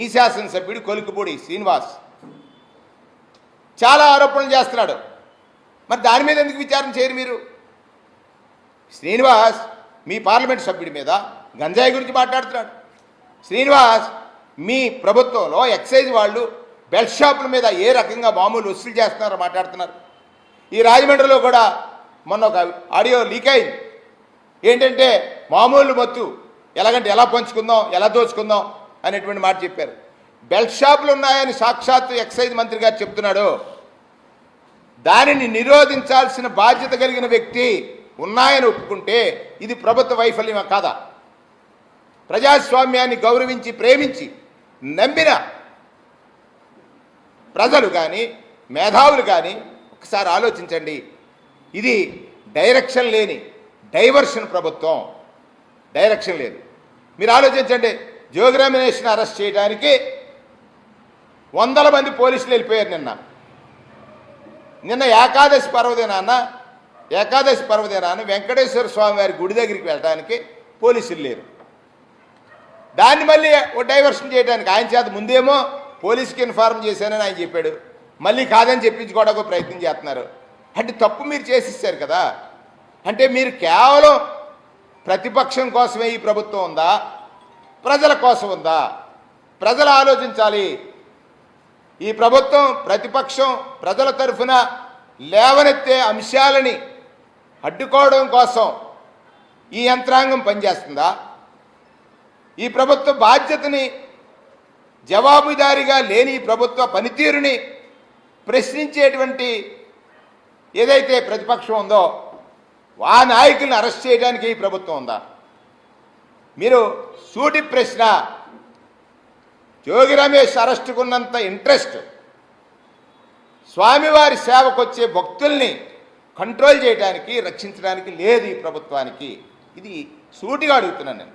ఈ శాసనసభ్యుడు కొలుకుపూడి శ్రీనివాస్. చాలా ఆరోపణలు చేస్తున్నాడు. మరి దాని మీద ఎందుకు విచారణ చేయరు మీరు? శ్రీనివాస్ మీ పార్లమెంట్ సభ్యుడి మీద గంజాయి గురించి మాట్లాడుతున్నాడు. శ్రీనివాస్ మీ ప్రభుత్వంలో ఎక్సైజ్ వాళ్ళు బెల్ట్ షాపుల మీద ఏ రకంగా మామూలు వసూలు చేస్తున్నారో మాట్లాడుతున్నారు. ఈ రాజమండ్రిలో కూడా మొన్న ఒక ఆడియో లీక్ అయింది. ఏంటంటే మామూలు మత్తు ఎలాగంటే ఎలా పంచుకుందాం ఎలా దోచుకుందాం అనేటువంటి మాట చెప్పారు. బెల్ట్ షాపులు ఉన్నాయని సాక్షాత్తు ఎక్సైజ్ మంత్రి గారు చెప్తున్నాడు. దానిని నిరోధించాల్సిన బాధ్యత కలిగిన వ్యక్తి ఉన్నాయని ఒప్పుకుంటే ఇది ప్రభుత్వ వైఫల్యమా కాదా? ప్రజాస్వామ్యాన్ని గౌరవించి ప్రేమించి నమ్మిన ప్రజలు కానీ మేధావులు కానీ ఒకసారి ఆలోచించండి. ఇది డైరెక్షన్ లేని డైవర్షన్ ప్రభుత్వం. డైరెక్షన్ లేదు. మీరు ఆలోచించండి. జోగ్రామినేషన్ అరెస్ట్ చేయడానికి వందల మంది పోలీసులు వెళ్ళిపోయారు నిన్న. నిన్న ఏకాదశి పర్వదినాన ఏకాదశి పర్వదినాన వెంకటేశ్వర స్వామి వారి గుడి దగ్గరికి వెళ్ళడానికి పోలీసులు లేరు. దాన్ని మళ్ళీ ఓ డైవర్షన్ చేయడానికి ఆయన చేత ముందేమో పోలీసుకి ఇన్ఫార్మ్ చేశానని ఆయన చెప్పాడు. మళ్ళీ కాదని చెప్పించుకోవడానికి ప్రయత్నం చేస్తున్నారు. అంటే తప్పు మీరు చేసిస్తారు కదా. అంటే మీరు కేవలం ప్రతిపక్షం కోసమే ఈ ప్రభుత్వం ఉందా? ప్రజల కోసం ఉందా? ప్రజలు ఆలోచించాలి. ఈ ప్రభుత్వం ప్రతిపక్షం ప్రజల తరఫున లేవనెత్తే అంశాలని అడ్డుకోవడం కోసం ఈ యంత్రాంగం పనిచేస్తుందా? ఈ ప్రభుత్వ బాధ్యతని జవాబుదారీగా లేని ఈ ప్రభుత్వ పనితీరుని ప్రశ్నించేటువంటి ఏదైతే ప్రతిపక్షం ఉందో ఆ నాయకుల్ని అరెస్ట్ చేయడానికి ఈ ప్రభుత్వం ఉందా? మీరు సూటి ప్రశ్న. జోగి రమేష్ అరెస్టుకున్నంత ఇంట్రెస్ట్. స్వామివారి సేవకు వచ్చే భక్తుల్ని కంట్రోల్ చేయడానికి రక్షించడానికి లేదు ఈ ప్రభుత్వానికి. ఇది సూటిగా అడుగుతున్నాను నేను.